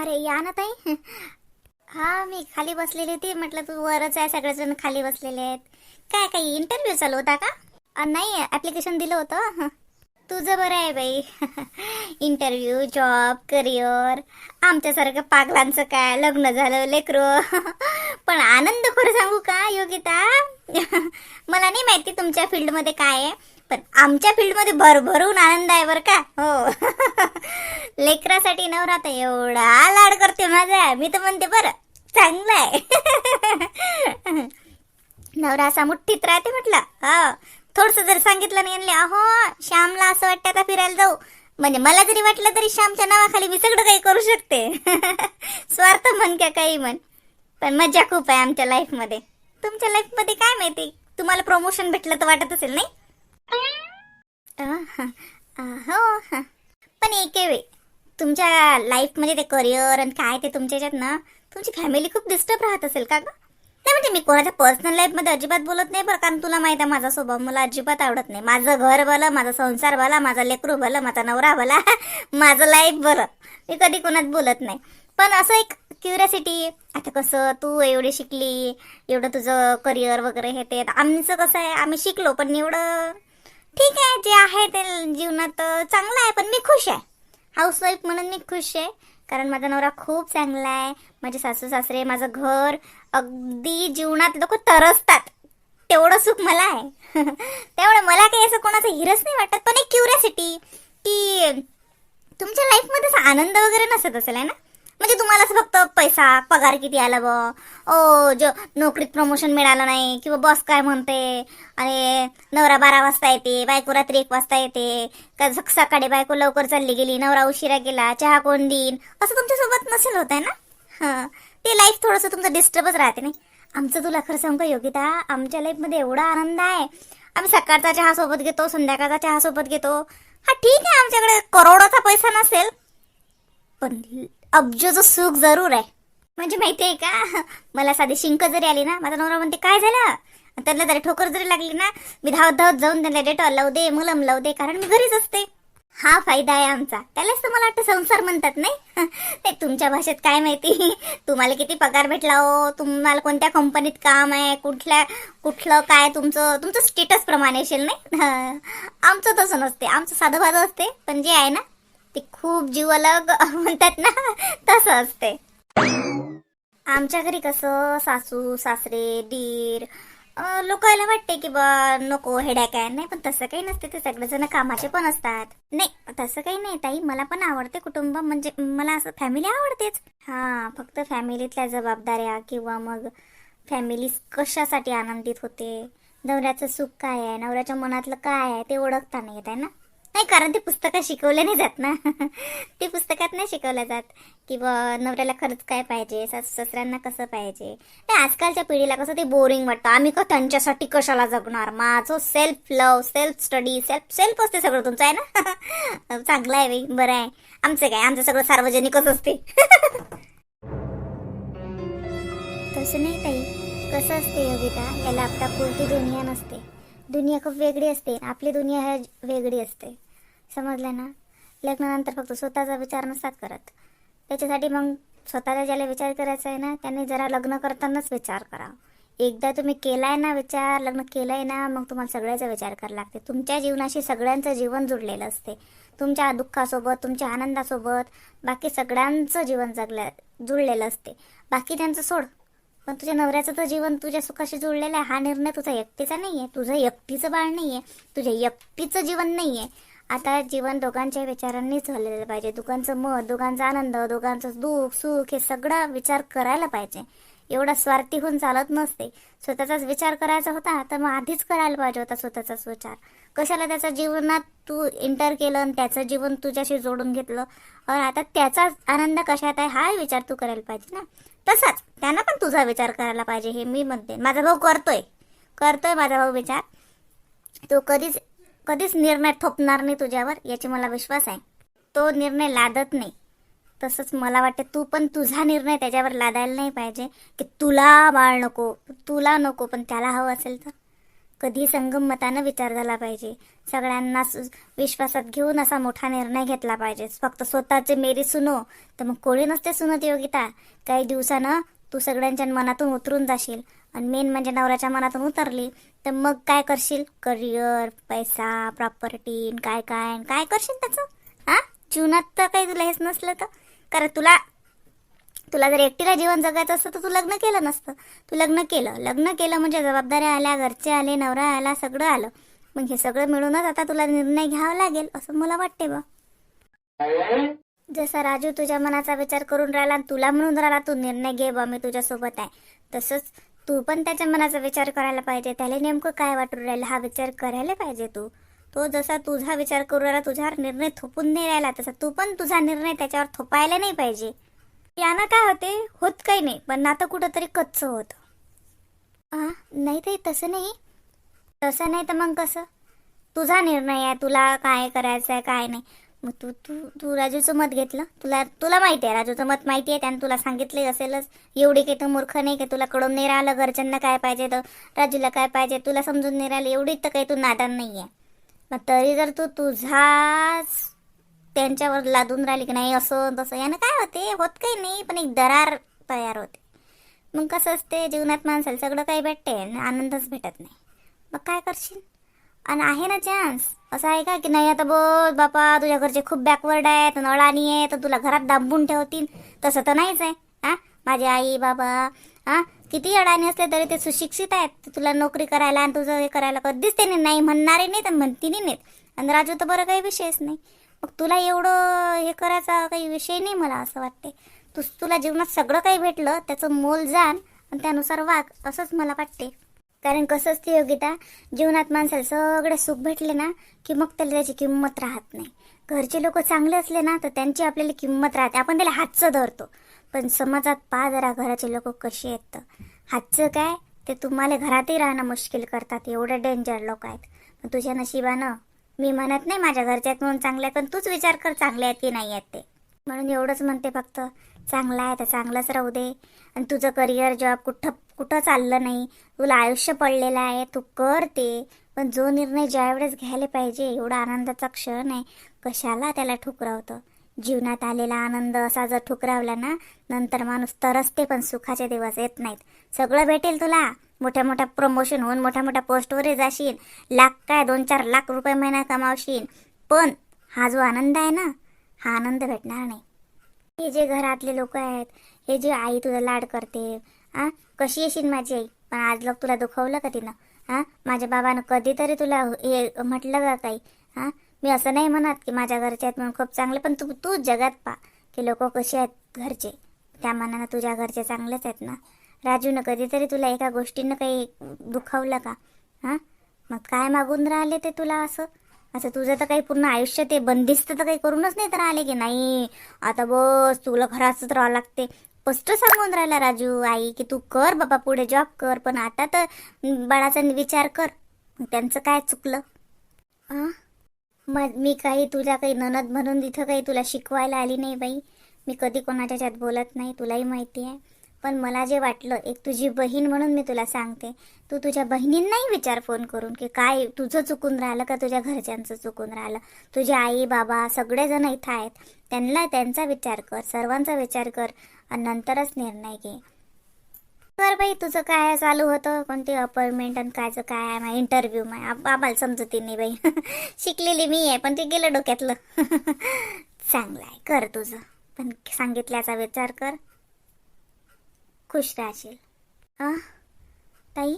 अरे या ना ताई. हा मी खाली बसलेली होती. म्हटलं तू वरच आहे सगळेजण खाली बसलेले आहेत. काय काही इंटरव्ह्यू चालू होता का? नाही ॲप्लिकेशन दिलं होतं. तुझं बरं आहे बाई. इंटरव्ह्यू जॉब करिअर आमच्यासारखं पागलांचं काय? लग्न झालं लेकरो. पण आनंद खरं सांगू का योगिता? मला नाही माहिती तुमच्या फील्डमध्ये काय आहे. पण आमच्या फील्डमध्ये भरभरून आनंद आहे बरं का. हो. लेकरासाठी नवरा तर एवढा लाड करते माझा. मी तर म्हणते बरं चांगलं आहे. नवरा असा मुठ्ठीत राहते म्हटलं. हो. हा. थोडस जर सांगितलं नाही अहो श्यामला असं वाटतं आता फिरायला जाऊ. म्हणजे मला जरी वाटलं तरी श्यामच्या नावाखाली मी सगळं काही करू शकते. स्वार्थ म्हण का काही म्हण. पण मजा खूप आहे आमच्या लाईफमध्ये तुमच्या लाईफमध्ये काय माहिती? तुम्हाला प्रमोशन भेटलं तर वाटत असेल नाही? हो पण एके वे तुमच्या लाईफमध्ये ते करिअर आणि काय ते तुमच्या याच्यात ना तुमची फॅमिली खूप डिस्टर्ब राहत असेल का गं? नाही म्हणजे मी कोणाच्या पर्सनल लाईफमध्ये अजिबात बोलत नाही बरं कारण तुला माहिती आहे माझा स्वभाव मला अजिबात आवडत नाही. माझं घर भलं माझा संसार भला माझा लेकरू भलं माझा नवरा भला माझं लाईफ भलं. मी कधी कोणात बोलत नाही. पण असं एक क्युरियासिटी आता कसं तू एवढी शिकली एवढं तुझं करिअर वगैरे हे ते आमचं कसं आहे आम्ही शिकलो पण एवढं ठीक आहे जे आहे ते जीवनात चांगलं आहे पण मी खुश आहे. हाऊसवाईफ म्हणून मी खुश आहे कारण माझा नवरा खूप चांगला आहे. माझे सासू सासरे माझं घर अगदी जीवनात लोक तरसतात. तेवढं सुख मला आहे. त्यामुळे मला काही असं कोणाचं हिरस नाही वाटत पण एक क्युरियोसिटी की तुमच्या लाईफमध्ये असा आनंद वगैरे नसत असेल आहे ना? म्हणजे तुम्हाला असं फक्त पैसा पगार किती आला ब? ओ जो नोकरीत प्रमोशन मिळालं नाही किंवा बॉस काय म्हणते? अरे नवरा बारा वाजता येते बायको रात्री एक वाजता येते का सकाळी बायको लवकर चालली गेली नवरा उशिरा गेला चहा कोण देईन? असं तुमच्यासोबत नसेल होत आहे ना? हां. ते लाईफ थोडंसं तुमचं डिस्टर्बच राहते नाही? आमचं तुला खरं सांगू का योगिता? आमच्या लाईफमध्ये एवढा आनंद आहे. आम्ही सकाळचा चहा सोबत घेतो संध्याकाळचा चहा सोबत घेतो. हा ठीक आहे आमच्याकडे करोडाचा पैसा नसेल. पण अब्जोचं सुख जरूर आहे. म्हणजे माहिती आहे का? मला साधी शिंक जरी आली ना माझा नवरा म्हणते काय झालं? त्यांना तरी ठोकर जरी लागली ना मी धावत धावत जाऊन त्यांना डेटॉल लावू दे मलम लावू दे कारण मी घरीच असते. हा फायदा आहे आमचा. त्यालाच तर मला वाटतं संसार म्हणतात नाही? ते तुमच्या भाषेत काय माहिती? तुम्हाला किती पगार भेटला हो? तुम्हाला कोणत्या कंपनीत काम आहे? कुठल्या कुठलं काय तुमचं? तुमचं स्टेटस प्रमाणे असेल नाही? आमचं तसं नसते. आमचं साधं भाधं असते. पण जे आहे ना ते खूप जीवाला म्हणतात ना तसं असते. आमच्या घरी कसं सासू सासरे दीर अं, लोकांना वाटते की बा नको हेड्याक आहे नाही पण तसं काही नसते. ते सगळेजण कामाचे पण असतात. नाही तसं काही नाही ताई. मला पण आवडते कुटुंब. म्हणजे मला असं फॅमिली आवडतेच. हा फक्त फॅमिलीतल्या जबाबदाऱ्या किंवा मग फॅमिली कशासाठी आनंदित होते नवऱ्याचं सुख काय आहे नवऱ्याच्या मनातलं काय आहे ते ओळखता नाही येत आहे ना. नाही कारण ते पुस्तकात शिकवले नाही जात ना. ते पुस्तकात नाही शिकवल्या जात की बा नवऱ्याला खरंच काय पाहिजे सासू सासऱ्यांना कसं पाहिजे. नाही आजकालच्या पिढीला कसं ते बोरिंग वाटतं. आम्ही का त्यांच्यासाठी कशाला जगणार? माझं self love self study self self असते सगळं तुमचं आहे ना? चांगलं आहे बाई बरं आहे. आमचं काय? आमचं सगळं सार्वजनिकच असते. तसं नाही ताई. कसं असते योगिता? याला आपल्या पुरती दुनिया नसते. दुनिया खूप वेगळी असते. आपली दुनिया ह्या वेगळी असते. समजलं ना? लग्नानंतर फक्त स्वतःचा विचार नसतात करत. त्याच्यासाठी मग स्वतःचा ज्याला विचार करायचा आहे ना त्यांनी जरा लग्न करतानाच विचार करा. एकदा तुम्ही केलाय ना विचार लग्न केलाय ना मग तुम्हाला सगळ्याचा विचार करायला लागते. तुमच्या जीवनाशी सगळ्यांचं जीवन जुडलेलं असते. तुमच्या दुःखासोबत तुमच्या आनंदासोबत बाकी सगळ्यांचं जीवन जगल्या जुळलेलं असते. बाकी त्यांचं सोड. पण तुझ्या नवऱ्याचं तर जीवन तुझ्या सुखाशी जुळलेलं आहे. हा निर्णय तुझा एकटीचा नाही आहे तुझं एकटीचं बाळ नाही आहे तुझ्या एकटीचं जीवन नाही आहे आता जीवन दोघांच्या विचारांनीच झालेलं पाहिजे. दोघांचं मत दोघांचा आनंद दोघांचं दुःख सुख हे सगळा विचार करायला पाहिजे. एवढा स्वार्थी होऊन चालत नसते. स्वतःचाच विचार करायचा होता तर मग आधीच करायला पाहिजे होता स्वतःचाच विचार. कशाला त्याच्या जीवनात तू एंटर केलं आणि त्याचं जीवन तुझ्याशी जोडून घेतलं? और आता त्याचा आनंद कशात आहे हा विचार तू करायला पाहिजे ना. तसाच. त्यानं पण तुझा विचार करायला पाहिजे हे मी म्हणते. माझा भाऊ करतोय. करतोय माझा भाऊ विचार. तो कधीच कधीच निर्णय थोपणार नाही तुझ्यावर याची मला विश्वास आहे. तो निर्णय लादत नाही. तसंच मला वाटते तू पण तुझा निर्णय त्याच्यावर लादायला नाही पाहिजे. की तुला बाळ नको तुला नको पण त्याला हवं असेल तर. कधी संगमतानं विचार झाला पाहिजे. सगळ्यांना विश्वासात घेऊन असा मोठा निर्णय घेतला पाहिजे. फक्त स्वतःचे मेरी सुनो तर मग कोणी नसते सुनत योगिता. काही दिवसानं तू सगळ्यांच्या मनातून उतरून जाशील आणि मेन म्हणजे नवऱ्याच्या मनातून उतरली तर मग काय करशील? करिअर पैसा प्रॉपर्टी काय काय काय करशील त्याचं? हा? जीवनात तर काही तुला हेच नसलं तर. कारण तुला तुला जर एकटीला जीवन जगायचं असतं तर तू लग्न केलं नसतं. तू लग्न केलं. लग्न केलं म्हणजे जबाबदाऱ्या आल्या घरचे आले नवरा आला सगळं आलं. मग हे सगळं मिळूनच आता तुला निर्णय घ्यावा लागेल असं मला वाटते बा. जसा राजू तुझ्या मनाचा विचार करून राहिला आणि तुला म्हणून राहिला तू निर्णय घे बा मी तुझ्यासोबत आहे. तसंच तू पण त्याच्या मनाचा विचार करायला पाहिजे. त्याला नेमकं काय वाटून राहिलं हा विचार करायला पाहिजे तू. तो जसा तुझा विचार करू राहिला तुझ्यावर निर्णय थोपून नाही राहिला तसा तू पण तुझा निर्णय त्याच्यावर थोपायला नाही पाहिजे. यानं काय होते? होत काही नाही. पण नातं कुठंतरी कच्चं होतं. हां नाही ताई तसं नाही. तसं नाही तर मग कसं? तुझा निर्णय आहे. तुला काय करायचं आहे काय नाही. मग तू तू तू राजूचं मत घेतलं. तुला तुला माहिती आहे. राजूचं मत माहिती आहे. त्यानं तुला सांगितले असेलच. एवढी काही तर मूर्ख नाही की? तुला कळून नाही राहिलं घरच्यांना काय पाहिजे तर? राजूला काय पाहिजे? तुला समजून नाही राहिलं. एवढी तर काही तू नादान नाही आहे मग तरी जर तू तुझाच त्यांच्यावर लादून राहिली की नाही असं तसं. यानं काय होते? होत काही नाही पण एक दरार तयार होते. मग कसं असते? जीवनात माणसाला सगळं काही भेटते आणि आनंदच भेटत नाही. मग काय करशील? आणि आहे ना चान्स असं आहे का की नाही आता बोल बापा तुझ्या घरचे खूप बॅकवर्ड आहेत नळानी आहे तर तुला घरात दाबून ठेवतील. तसं तर नाहीच आहे. हा? माझे आई बाबा हा? किती अडाणी असले तरी ते सुशिक्षित आहेत. तुला नोकरी करायला आणि तुझं हे करायला कधीच त्यांनी नाही म्हणणारे नाही तर म्हणतीने नाहीत. आणि राजू तर बरं काही विषयच नाही. मग तुला एवढं हे करायचा काही विषय नाही मला असं वाटते. तू तुला जीवनात सगळं काही भेटलं त्याचं मोल जाण आणि त्यानुसार वाग असंच मला वाटते. कारण कसं असते योगिता जीवनात माणसाला सगळे सुख भेटले ना की मग त्याला त्याची किंमत राहत नाही. घरचे लोक चांगले असले ना तर त्यांची आपल्याला किंमत राहते. आपण त्याला हातचं धरतो. पण समाजात पा जरा घराचे लोक कसे आहेत. तर. हातचं काय? ते तुम्हाला घरातही राहणं मुश्किल करतात. एवढे डेंजर लोक आहेत. पण तुझ्या नशिबानं मी म्हणत नाही माझ्या घरच्यात म्हणून चांगले आहेत पण तूच विचार कर चांगले आहेत की नाही आहेत ते. म्हणून एवढंच म्हणते फक्त चांगलं आहे तर चांगलंच राहू दे. आणि तुझं करिअर जॉब कुठं कुठं चाललं नाही. तुला आयुष्य पडलेलं आहे तू कर ते. पण जो निर्णय ज्यावेळेस घ्यायला पाहिजे एवढा आनंदाचा क्षण आहे. कशाला त्याला ठुकरावतं? जीवनात आलेला आनंद असा जर ठुकरावला ना नंतर माणूस तरसते पण सुखाचे दिवस येत नाहीत. सगळं भेटेल तुला. मोठ्या मोठ्या प्रमोशन होऊन मोठ्या मोठ्या पोस्टवर जाशील. लाख काय दोन चार लाख रुपये महिना कमावशील. पण हा जो आनंद आहे ना हा आनंद भेटणार नाही. हे जे घरातले लोक आहेत हे जे आई तुझा लाड करते आ? कशी येशील माझी आई? पण आज लोक तुला दुखवलं का तिनं? हा माझ्या बाबानं कधीतरी तुला हे म्हटलं का काही? हा मी असं नाही म्हणत की माझ्या घरचे आहेत म्हणून खूप चांगले पण तू तू जगात पा की लोक कसे आहेत घरचे. त्या मनानं तुझ्या घरचे चांगलेच आहेत ना. राजूनं कधीतरी तुला एका गोष्टीनं काही दुखावलं का? हा? मग काय मागून राहिले ते तुला असं? असं तुझं तर काही पूर्ण आयुष्य ते बंदिस्त तर काही करूनच नाही तर आले की नाही? आता बस तुला घरातच राहावं लागते. स्पष्ट सांगून राहिला राजू आई की तू कर बाबा पुढे जॉब कर पण आता तर बाळाचा विचार कर. त्यांचं काय चुकलं? आ? मग मी काही तुझ्या काही ननद म्हणून तिथं काही तुला शिकवायला आली नाही बाई. मी कधी कोणाच्या ह्याच्यात बोलत नाही तुलाही माहिती आहे. पण मला जे वाटलं एक तुझी बहीण म्हणून मी तुला सांगते. तू तुझ्या बहिणींनाही विचार फोन करून की काय तुझं चुकून राहिलं का तुझ्या घरच्यांचं चुकून राहिलं? तुझे आई बाबा सगळेजण इथं आहेत. त्यांना त्यांचा विचार कर सर्वांचा विचार कर आणि नंतरच निर्णय घे. कर बाई तुझं काय चालू होतं? कोणती अपॉइंटमेंट आणि कायचं काय आहे? इंटरव्ह्यू माय आम्हाला समजती नाही बाई. शिकलेली मी आहे पण ते गेलं डोक्यातलं. चांगलं आहे कर तुझं. पण सांगितल्याचा विचार कर. खुश राहशील. ताई?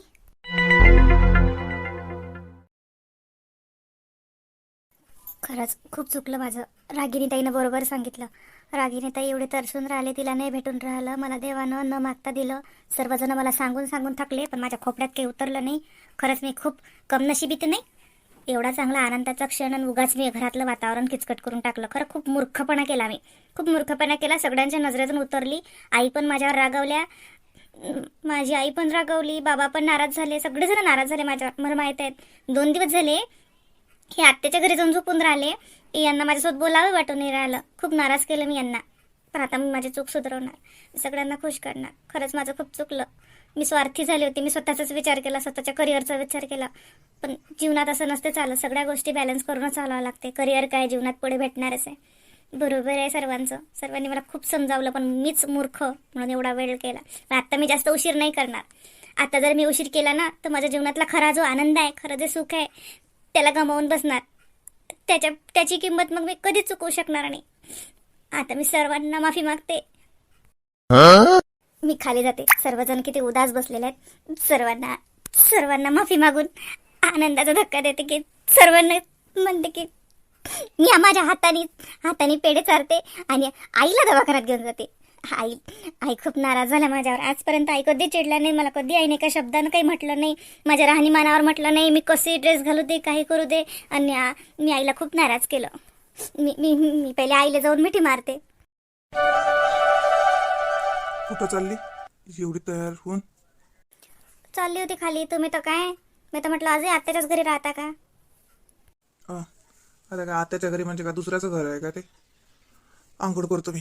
खरंच खूप चुकलं माझं. रागिनी ताईनं बरोबर सांगितलं. रागिनी ताई एवढे तरसून राहिले तिला नाही भेटून राहिलं. मला देवानं न मागता दिलं. सर्वजण मला सांगून सांगून थकले पण माझ्या खोपड्यात काही उतरलं नाही. खरंच मी खूप कमनशिबीत नाही? एवढा चांगला आनंदाचा क्षण आणि उगाच मी घरातलं वातावरण किचकट करून टाकलं. खरं खूप मूर्खपणा केला मी. खूप मूर्खपणा केला. सगळ्यांच्या नजरेतून उतरली. आई पण माझ्यावर रागावल्या. माझी आई पण रागवली. बाबा पण नाराज झाले. सगळेजण नाराज झाले माझ्या मला माहीत आहेत. दोन दिवस झाले हे आत्याच्या घरी जाऊन झोपून राहिले. यांना माझ्यासोबत बोलावं वाटून नाही राहिलं. खूप नाराज केलं मी यांना. पण आता मी माझी चूक सुधारवणार. सगळ्यांना खुश करणार. खरंच माझं खूप चुकलं. मी स्वार्थी झाले होते. मी स्वतःचाच विचार केला स्वतःच्या करिअरचा विचार केला. पण जीवनात असं नसते चालत. सगळ्या गोष्टी बॅलन्स करूनच चालावं लागते. करिअर काय? जीवनात पुढे भेटणारच आहे. बरोबर आहे सर्वांचं. सर्वांनी मला खूप समजावलं पण मीच मूर्ख म्हणून एवढा वेळ केला. पण आता मी जास्त उशीर नाही करणार. आता जर मी उशीर केला ना तर माझ्या जीवनातला खरा जो आनंद आहे खरं जे सुख आहे त्याला गमावून बसणार. त्याच्या त्याची किंमत मग मी कधीच चुकवू शकणार नाही. आता मी सर्वांना माफी मागते. मी खाली जाते. सर्वजण किती उदास बसलेले आहेत. सर्वांना सर्वांना माफी मागून आनंदाचा धक्का देते की सर्वांना म्हणते की मी माझ्या हाताने हाताने पेढे चारते आणि आईला दवाखान्यात घेऊन जाते. आई आई खूप नाराज झाल्या माझ्यावर. आजपर्यंत आई कधी चिडला नाही मला कधी आईने का शब्दानं काही म्हटलं नाही. माझ्या राहणीमानावर म्हटलं नाही. मी कसे ड्रेस घालू दे काही करू दे. आणि मी आईला खूप नाराज केलं. मी मी मी पहिले आईला जाऊन मिठी मारते. कुठं चालली? एवढी तयार होऊन? चालली होती खाली. तुम्ही तर काय? मी तर म्हटलं अजय आत्याच्याच घरी राहता का? आ, आता काय आत्याच्या घरी म्हणजे का दुसऱ्याचं घर आहे का ते? आंघोळ करतो मी.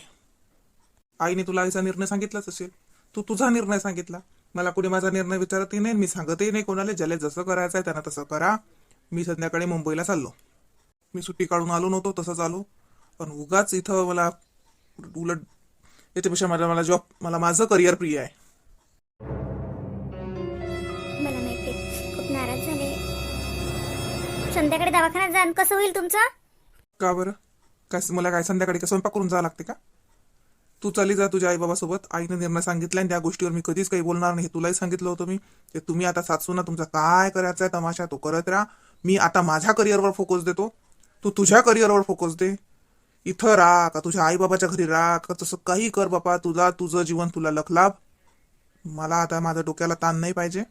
आईने तुला आईचा निर्णय सांगितलाच असेल. तू तुझा निर्णय सांगितला. मला कुणी माझा निर्णय विचारतही नाही मी सांगतही नाही कोणाला. ज्याला जसं करायचं आहे त्यांना तसं करा. मी संध्याकाळी मुंबईला चाललो. मी सुट्टी काढून आलो नव्हतो तसंच आलो. पण उगाच इथं मला उलट याच्यापेक्षा मला मला जॉब मला माझं करिअर प्रिय आहे. मला माहिती खूप नाराज झाले. संध्याकाळी दवाखान्यात जाण कसं होईल तुमचं? का बरं? काय मला काय संध्याकाळी स्वयंपाक करून जावं लागते का? तू चाली जा तुझ्या आईबाबासोबत. आईने निर्णय सांगितला आणि त्या गोष्टीवर मी कधीच काही बोलणार नाही. हे तुलाही सांगितलं होतं मी. ते तुम्ही आता सासू ना तुमचा काय करायचा आहे तमाशा तो करत राहा. मी आता माझ्या करिअरवर फोकस देतो. तू तुझ्या करिअरवर फोकस दे. इथं राहा का तुझ्या आईबाबाच्या घरी राहा का तसं काही कर बापा तुझा तुझं जीवन तुला लखलाभ मला आता माझ्या डोक्याला ताण नाही पाहिजे.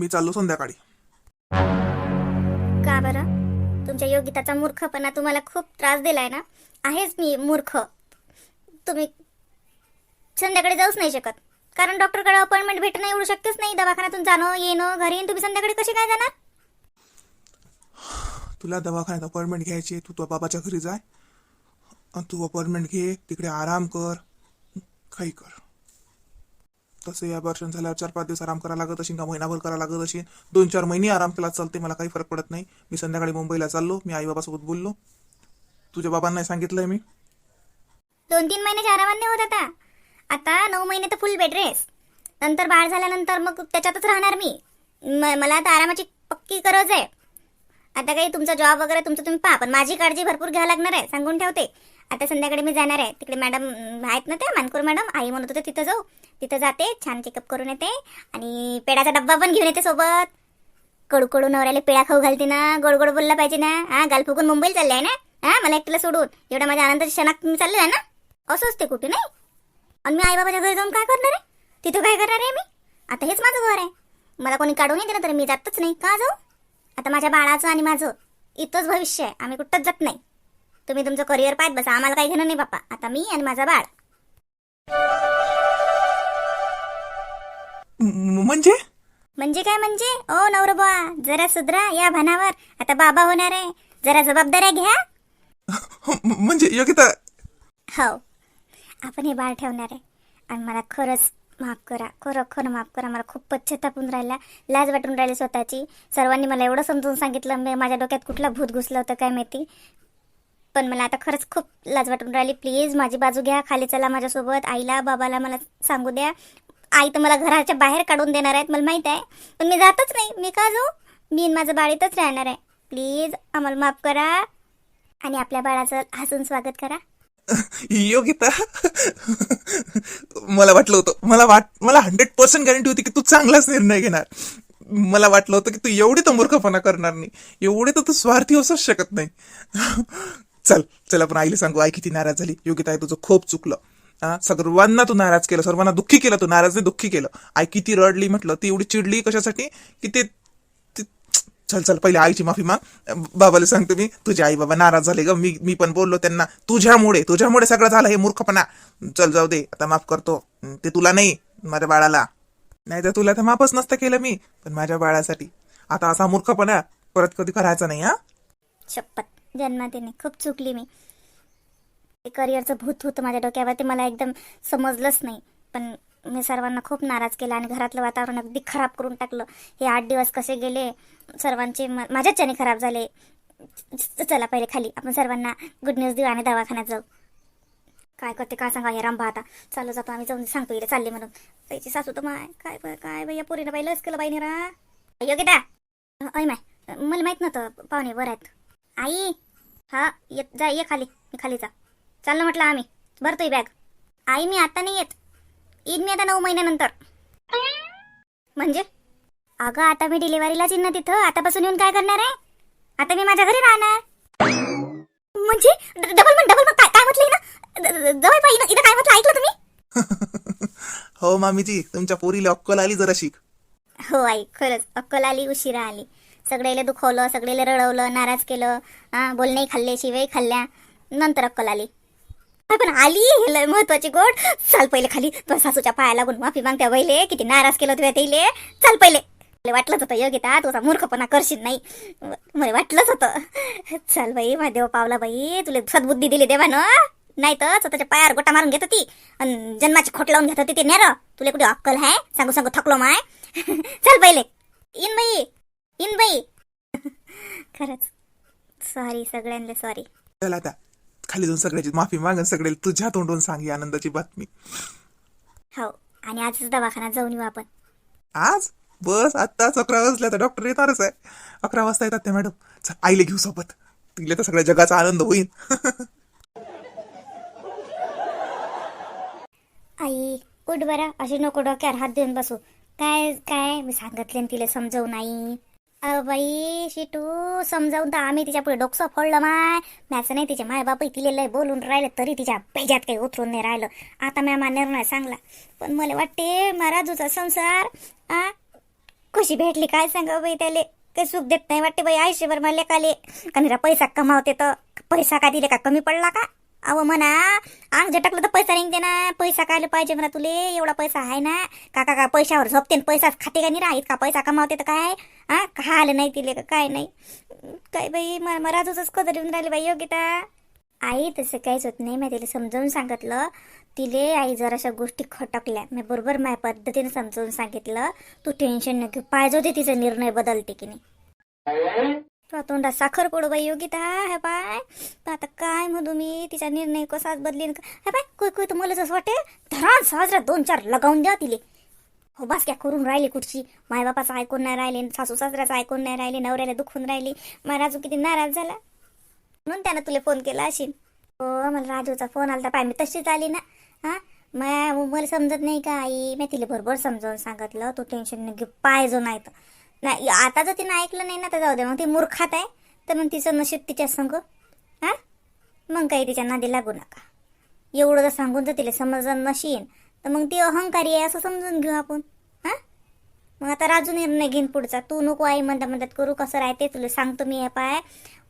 मी चाललो संध्याकाळी. का बरं? तुमच्या योगिताचा मूर्खपणा तुम्हाला खूप त्रास दिलाय ना? आहेच मी मूर्ख. तुम्ही संध्याकाळी जाऊच नाही शकत. कारण डॉक्टरकडे अपॉइंटमेंट भेटणं एवढं शक्यच नाही. दवाखान्यातून जाणं येणं घरी येऊन तुम्ही संध्याकाळी कसे काय जाणार? तुला दवाखान्यात अपॉइंटमेंट घ्यायची आहे, तू तुझ्या बाबाच्या घरी जाय. आणि तू अपॉइंटमेंट घे तिकडे आराम कर काही कर. तसं या वर्षण झाल्यावर चार पाच दिवस आराम करायला लागत असेल का महिनाभर करायला लागत असेल? दोन चार महिने आराम केला चालते मला काही फरक पडत नाही. मी संध्याकाळी मुंबईला चाललो मी आई बाबासोबत बोललो. तुझ्या बाबांना सांगितलंय मी. दोन तीन महिन्याच्या आरामाने होत आता. आता नऊ महिने तर फुल बेड रेस्ट नंतर बाळ झाल्यानंतर मग त्याच्यातच राहणार मी मला आता आरामाची पक्की गरज आहे. आता काही तुमचा जॉब वगैरे तुमचं तुम्ही पहा पण माझी काळजी भरपूर घ्यावं लागणार आहे सांगून ठेवते. आता संध्याकाळी मी जाणार आहे. तिकडे मॅडम आहेत ना त्या मानकूर मॅडम आई म्हणत होते तिथं जाऊ. तिथं जाते छान चेकअप करून येते. आणि पेड्याचा डब्बा पण घेऊन येते सोबत. कडू कडू नवऱ्याला पेळा खाऊ घालते ना. गोड गोड बोलला पाहिजे ना. हा गाल फुकून मुंबईला चालले आहे ना? हा मला एकटीला सोडून. एवढा माझ्या आनंदाच्या क्षणात मी चालले आहे ना? असं असते कुठे नाही? आणि मी आईबाबाच्या घरी जाऊन काय करणार आहे? तिथं काय करणार आहे मी? आता हेच माझं घर आहे. मला कोणी काढून नाही दिलं तर मी जातच नाही. का जाऊ? आता माझ्या बाळाचं आणि माझं इथंच भविष्य आहे. आम्ही कुठंच जात नाही. तुम्ही तुमचं करिअर पाहत बसा. आम्हाला काही घेणं नाही बापा आता मी आणि माझा बाळ. म्हणजे? म्हणजे काय म्हणजे? ओ नवरबा जरा सुधरा या भानावर. आता बाबा होणार आहे. जरा जबाबदाऱ्या घ्या. म्हणजे योगिता हो. आपण हे बाळ ठेवणार आहे. आणि मला खरंच माफ करा. खरं खरं माफ करा. मला खूप पश्चाताप राहिला. लाज वाटून राहिली स्वतःची. सर्वांनी मला एवढं समजून सांगितलं. मी माझ्या डोक्यात कुठला भूत घुसलं होतं काय माहिती? पण मला आता खरंच खूप लाज वाटून राहिली. प्लीज माझी बाजू घ्या. खाली चला माझ्यासोबत. आईला बाबाला मला सांगू द्या. आई तर मला घराच्या बाहेर काढून देणार आहेत मला माहीत आहे. पण मी जातच नाही. मी का जाऊ? मी माझं बाळीतच राहणार आहे. प्लीज आम्हाला माफ करा. आणि आपल्या बाळाचं हसून स्वागत करा. योगिता मला वाटलं होतं. मला वाट मला हंड्रेड पर्सेंट गॅरंटी होती की तू चांगलाच निर्णय घेणार. मला वाटलं होतं की तू एवढी तर मूर्खपणा करणार नाही. एवढी तर तू स्वार्थी असूच शकत नाही. चल चल आपण आईला सांगू. आई किती नाराज झाली. योगिता आहे तुझं खूप चुकलं. हा सर्वांना तू नाराज केलं. सर्वांना दुःखी केलं तू. नाराज नाही दुःखी केलं. आई किती रडली म्हटलं. ती एवढी चिडली कशासाठी? की ते- चल चल पहिले आईची माफी माग. बाबाला सांगतो मी तुझे आई बाबा नाराज झाले ग. मी मी पण बोललो त्यांना तुझ्यामुळे तुझ्यामुळे सगळं झालं हे मूर्खपणा. चल जाऊ दे आता माफ करतो. ते तुला नाही माझ्या बाळाला. नाही तर तुला तर माफच नसतं केलं मी पण माझ्या बाळासाठी. आता असा मूर्खपणा परत कधी करायचा नाही हा? शपथ जन्मातेने खूप चुकली मी. ते करिअरचं भूत होतं माझ्या डोक्यावर ते मला एकदम समजलंच नाही. पण मी सर्वांना खूप नाराज केला आणि घरातलं वातावरण अगदी खराब करून टाकलं. हे आठ दिवस कसे गेले? सर्वांचे म- माझ्याच खराब झाले. चला पहिले खाली. आपण सर्वांना गुड न्यूज देऊ आणि दवाखान्यात जाऊ. काय करते? काय सांगा? हे रामभा आता. चालू जातो. आम्ही जाऊन सांगतो इकडे चालले म्हणून. त्याची सासू तर माय काय बाय काय बाई या पोरीनं बाई लस केलं बाई निरा योगिता! ऐ माय मला माहीत नव्हतं. पाहुणे बरं आहेत. आई! हा ये जा ये खाली. मी खाली जा. चाललं म्हटलं आम्ही. भरतोय बॅग आई मी आता नाही येत. येईन मी आता नऊ महिन्यानंतर. म्हणजे? अगं आता मी डिलिव्हरीलाच येईन ना तिथं. आतापासून येऊन काय करणार आहे? आता मी माझ्या घरी राहणार. म्हणजे? डबल म्हण डबल मग काय काय म्हटलं ना जवळ पाहिजे इथं काय म्हटलं? ऐकलं तुम्ही? हो मामीजी तुमच्या पोरीला अक्कल आली जरा शिक. हो आई. खरंच. अक्कल आली उशिरा आली. सगळेले दुखवलं सगळेले रडवलं नाराज केलं. बोलणे खाल्ले शिवाय खाल्ल्या. नंतर अक्कल आली. पण आली हे लय महत्वाची गोड. चाल पहिले खाली तो सासूच्या पाया लागून माफी मागत्या वहिले किती नाराज केलं तुझ्या तेले चाल पहिले. मला वाटलंच होतं योगिता तुझा मूर्खपणा करशील नाही. मला वाटलंच होतं. चल बाई माझ्या पावला बाई तुला सद्बुद्धी दिली देवानं. नाही तर स्वतःच्या पायावर गोटा मारून घेत होती. आणि जन्माची खोट लावून घेत होती ते नेर. तुला कुठे अक्कल आहे? सांगू सांगू थकलो माय. चल पहिले. In by. In by. खरंच. सॉरी सगळ्यांना सॉरी चल आता. खाली जाऊन सगळ्याची माफी मागन सगळे तुझ्या तोंडून सांग ही आनंदाची बातमी. हो आणि आजच दवाखान्यात जाऊन येऊ आपण. आज? बस आत्ताच अकरा वाजल्या तर डॉक्टर येणारच आहे. अकरा वाजता येतात ते मॅडम चल आईले घेऊ सोबत. तिला तर सगळ्या जगाचा आनंद होईल. आई उठ बरं. अशी नको डोक्यावर हात देऊन बसू. काय काय? मी सांगितले तिला समजवून आई. अ बाई शिटू समजावून तर आम्ही तिच्या पुढे डोकसं फोडलं माय. मॅच नाही तिच्या माय बाप तिले लय बोलून राहिलं तरी तिच्या पेजात काही उतरून नाही राहिलं. आता मॅ निर्णय सांगला. पण मला वाटते महाराजूचा संसार आ कशी भेटली काय सांगा बाई त्याले? काही सुख देत नाही वाटते बाई आयुष्यभर मला लेखाले का पैसा कमावते तर. पैसा का दिले का? कमी पडला का? अहो म्हणा अंग झटकलं तर पैसा निघते ना. पैसा कायला पाहिजे म्हणा तुले? एवढा पैसा आहे ना. काका का पैशावर झोपते न पैसाच खाते का नाही राहीत का? पैसा कमावते तर काय? हा? का आलं नाही तिले का? काय नाही? काय बाई मला राजूच कदर येऊन राहिले बाई योगिता आई तसं काहीच होत नाही मी तिला समजावून सांगितलं. तिले आई जराशा गोष्टी खटकल्या. मी बरोबर माझ्या पद्धतीने समजावून सांगितलं. तू टेन्शन न घेऊ. पाहिजे होते तिचा निर्णय बदलते की नाही. तुला तोंडात साखर पडू बाई योगिता हे बाय तर आता काय म्हणू मी तिचा निर्णय कसाच बदलीन का हे पाय. कोई कोई तर मला जसं वाटे धरान साजरा दोन चार लगावून द्या तिले. हो बस काय करून राहिली कुठची मायबापाचं ऐकून नाही राहिले सासू सासऱ्याचं ऐकून नाही राहिले नवऱ्याला दुखून राहिली. मग राजू किती नाराज झाला. म्हणून त्यानं तुला फोन केला असेल हो मला राजूचा फोन आला तर पाय. मी तशीच आली ना. हा? मग मला समजत नाही का आई. मी तिला बरोबर समजावून सांगितलं तू टेन्शन न घेऊ पाहिजो नाही तर. नाही आता जर तिनं ऐकलं नाही ना तर जाऊ दे. मग ती मूर्खात आहे. तर मग तिचं नशीब तिच्या संग हा? मग काही तिच्या नादी लागू नका. एवढं जर सांगून जर तिला समजलं नशीन तर मग ती अहंकारी आहे असं समजून घेऊ आपण हां? मग आता राजू निर्णय घेईन पुढचा. तू नको आई म्हणता म्हणतात करू कसं राहते तुला सांगतो मी हे पाय.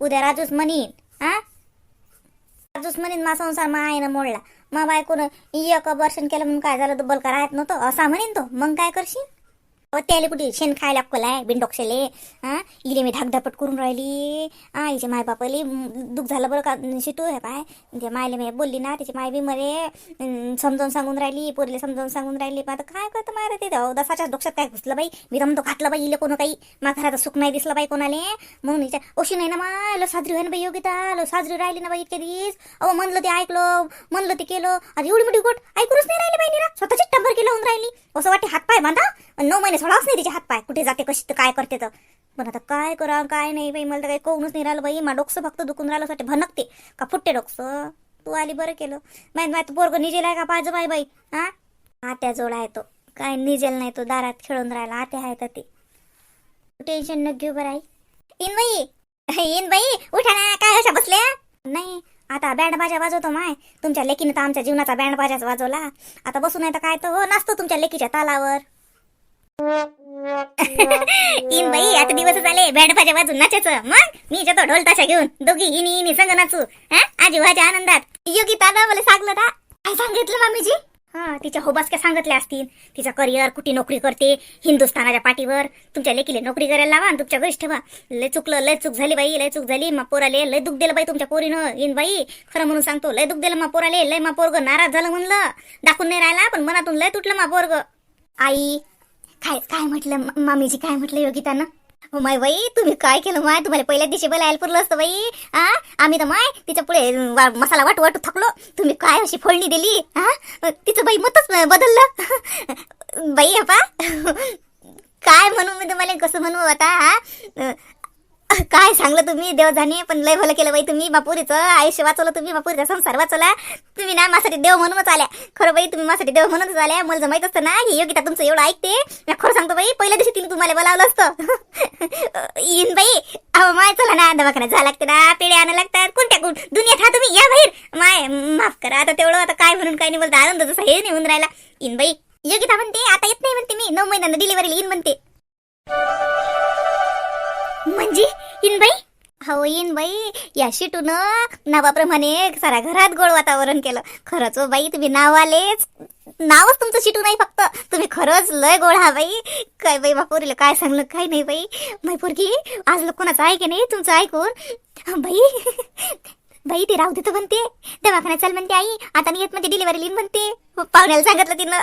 उद्या राजूच म्हणीन हा? राजूच म्हणीन मा संसार मा आईनं मोडला. मा बायकोनं एक अबर्शन केलं म्हणून काय झालं? डबल बलका राहत नव्हतं? असा म्हणेन तो. मग काय करशील? त्याला कुठे? शेण खायला कोलाय आहे बिनडोक्षेले हा? इले मी धाकधापट करून राहिली. हा हिचे माय बापाले दुःख झालं बरं का? शिटू आहे पाय. मायले मी बोलली ना त्याची माय बी मरे. समजावून सांगून राहिली पोरीले समजावून सांगून राहिली. पण आता काय करतं माय ते? अहो, दसाच्या डोक्यात काय घुसलं बाई? मी रमतो घातलं बाई इले कोण काही? मा घरात सुख नाही दिसलं बाई कोणाले? म्हणून हिच्या ओशी नाही ना माय? लो साजरी होईन बाई योगिता लो साजरी राहिली ना बाई इतके दिस अहो म्हणलं ते ऐकलं म्हणलं ते केलं. अरे एवढी मोठी गोट ऐकूनच नाही राहिली बाई निरा. स्वतःची टंबर केलं होऊन राहिली. असं वाटते हातपाय बांधा. नऊ महिने सोडावच नाही तिचे हातपाय. कुठे जाते कशी तर काय करते तर. पण आता काय करा काय नाही बाई मला तर काही कोणच नाही राहिलं बाई. मा डोकसं फक्त दुखून राहिलं असं वाटते. भनकते. का फुटते डोकसं? तू आली बरं केलं. माहीत माहीत पोरग निजेल आहे का पाहिजे बाई बाई? हा? आत्या जोड आहे तो. काय निजेल नाही तो दारात खेळून राहिला. आत्या आहे तर ते. टेन्शन न घेऊ बरं आई. In by. In by. उठा ना काय अशा बसल्या? नाही. आता बँड बाजा वाजवतो माय. तुमच्या लेकीने तर आमच्या जीवनाचा बँड बाजाच वाजवला. आता बसून आहे तर काय तर हो नाचतो तुमच्या लेकीच्या तालावर. इन बाई आता दिवस झाले. बँड बाजा वाजून नाचायचं. मग? मी येतो ढोल ताशा घेऊन. दोघी इनी इनी संग नाचू. आजीवाच्या आजी आनंदात. योगी ताना मला सांगलं का काय सांगितलं मामीजी? हा तिच्या होबासक्या सांगितल्या असतील. तिचा करिअर कुठे नोकरी करते हिंदुस्थानाच्या पाठीवर. तुमच्या लेकीले नोकरी करायला लावा आणि तुमच्या घरीच ठेवा लय चुकलं लय चूक झाली बाई लय चूक झाली. मा पोराले लय दुःख दिलं बाई तुमच्या पोरीनं. इन बाई खरं म्हणून सांगतो लय दुःख दिलं मा पोराले. लय मा पोरग नाराज झालं म्हणलं. दाखवून नाही राहिला पण मनातून लय तुटलं मा पोरग. आई काय काय म्हटलं? मामीजी काय म्हटलं योगितानं? हो माय बाई तुम्ही काय केलं माय? तुम्हाला पहिल्या दिवशी बोलायला पुरलं असतं बाई हा आम्ही तर माय तिच्या पुढे वा- मसाला वाटू वाटू थकलो. तुम्ही काय अशी फोडणी दिली हा तिचं बाई मतच बदललं. बाई अपा काय म्हणू मी तुम्हाला कसं म्हणू आता हा काय सांगलं तुम्ही? देव पण लय भलं केलं बाई तुम्ही बापुरीचं. आयुष्य वाचवलं तुम्ही बापुरीचा संसार वाचवला. तुम्ही ना माझ्यासाठी देव म्हणूनच आल्या. खरं बाई तुम्ही माझ्यासाठी देव म्हणूनच आल्या. मला माहीत असतं ना ही योगिता तुमचं एवढं ऐकते. मी खरं सांगतो बाई पहिल्या दिवशी तिने तुम्हाला बोलावलं असतं. येईन बाई अहो माय चला ना दवाखान्यात जा लागते ना पेढे आणा लागतात. कोणत्या कोण दुनियात हा तुम्ही? या बाहेर. माय माफ करा आता तेवढं आता काय म्हणून काय नाही बोलता. आनंद जसा हे नाही होऊन राहिला. येईन बाई योगिता म्हणते आता येत नाही म्हणते मी. नऊ महिन्यांना डिलिव्हरी येईन म्हणते. म्हणजे? इनबाई? हो इनबाई. या शिटून नावाप्रमाणे सारा घरात गोड वातावरण केलं. खरंच हो बाई तुम्ही नाव आलेच नावच तुमचं शिटू नाही फक्त. तुम्ही खरंच लय गोड हा बाई. काय बाई बापोरीला काय सांगलं काय नाही बाई. माई पोरगी आज लोक कोणाचं ऐके नाही तुमचं ऐकून? बाई बाई ते राहू देतो म्हणते. दवाखान्यात चाल म्हणते आई. आता नाही येत म्हणजे डिलिव्हरी लिन म्हणते. हो, पाहुण्याला सांगितलं तिनं.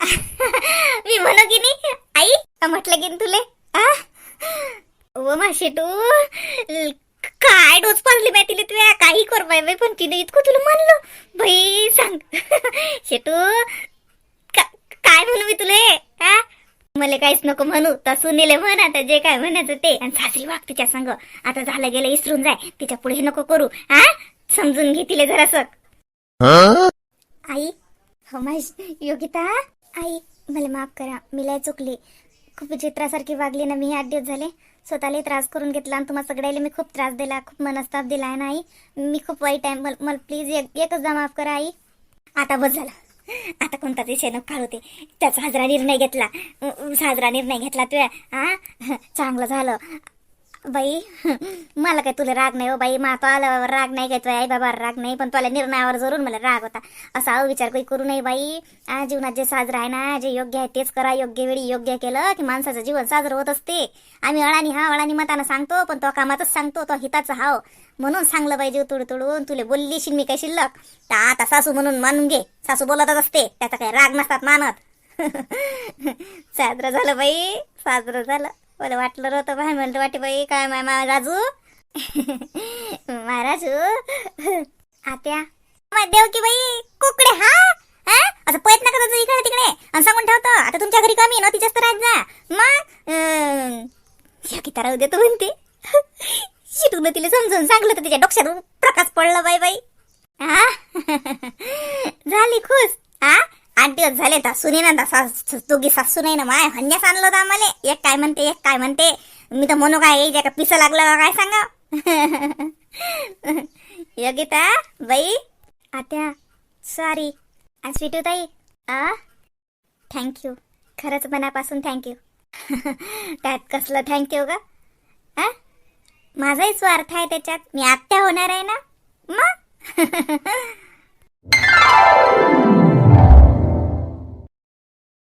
मी म्हणू की नाही. आई म्हटलं की तुले. आ? ओ मा तू काय डोस पाजली माहिती तिला तुया? काही कर बाय बाई पण तिने इतकं तुला म्हणलं. बाई सांग. शेटू काय म्हणू मी तुले? हा? मला काहीच नको म्हणू. तर सुनीले म्हण आता जे काय म्हणायचं ते. आणि सासरी वाग तिच्या संग. आता झालं गेलं इसरून जाय. तिच्या पुढे नको करू. हा? समजून घे तिला जरासं आई हो माश योगिता आई मला माफ करा. मी लय चुकली. खूप चित्रासारखी वागली ना मी आठ दिवस झाले. स्वतःला त्रास करून घेतला आणि तुम्हाला सगळ्याला मी खूप त्रास दिला खूप मनस्ताप दिला आहे ना आई? मी खूप वाईट आहे. मला मला प्लीज एक एकचदा माफ करा आई. आता बस झालं. आता कोणता विषय नको काढू त्याचा साजरा निर्णय घेतला. साजरा निर्णय घेतला तुया. हा चांगलं झालं. बाई मला काय तुला राग नाही हो बाई मा तो आल्यावर राग नाही काय तुझ्या आई बाबा राग नाही पण तुला निर्णयावर जरूर मला राग होता. असा विचार काही करू नये बाई. आ, जीवनात जे साजरं आहे ना जे योग्य आहे तेच करा योग्य वेळी योग्य केलं की माणसाचं जीवन साजरं होत असते. आम्ही अळानी हा अळानी मतानं सांगतो पण तो कामातच सांगतो तो हिताचा हाव हो. म्हणून सांगलं पाहिजे तुड तुडून तुले बोलली शिन मी काय शिल्लक? तर आता सासू म्हणून मानून घे. सासू बोलतच असते त्याचा काही राग नसतात मानत. साजरं झालं बाई साजरं झालं. मला वाटलं रोत बाय म्हणलं वाटे बाई काय माय मा राजू? महाराजू आत्या देव की बाई कुकडे हा? हा? असं प्रयत्न करत जा इकडे तिकडे. आणि सांगून ठेवतो आता तुमच्या घरी कमी ना तिच्याच तर राहत जा. मग किती राहू देतो म्हणते. शिटून तिला समजून सांगलं तर तिच्या डोक्यात प्रकाश पडला बाई बाई. हा? झाली खुश. हा? आठ दिवस झाले तर सुने ना सास दोघी सासू नाही ना माय हन्यास आणलं होतं आम्हाला. एक काय म्हणते एक काय म्हणते. मी तर म्हणू काय याच्या का पिसं लागलं काय सांगा. योगिता बाई. आत्या सॉरी स्वीटू ताई. आ थँक्यू खरंच मनापासून थँक्यू त्यात कसलं थँक्यू ग? माझाही स्वार्थ आहे त्याच्यात. मी आत्या होणार आहे ना? मग?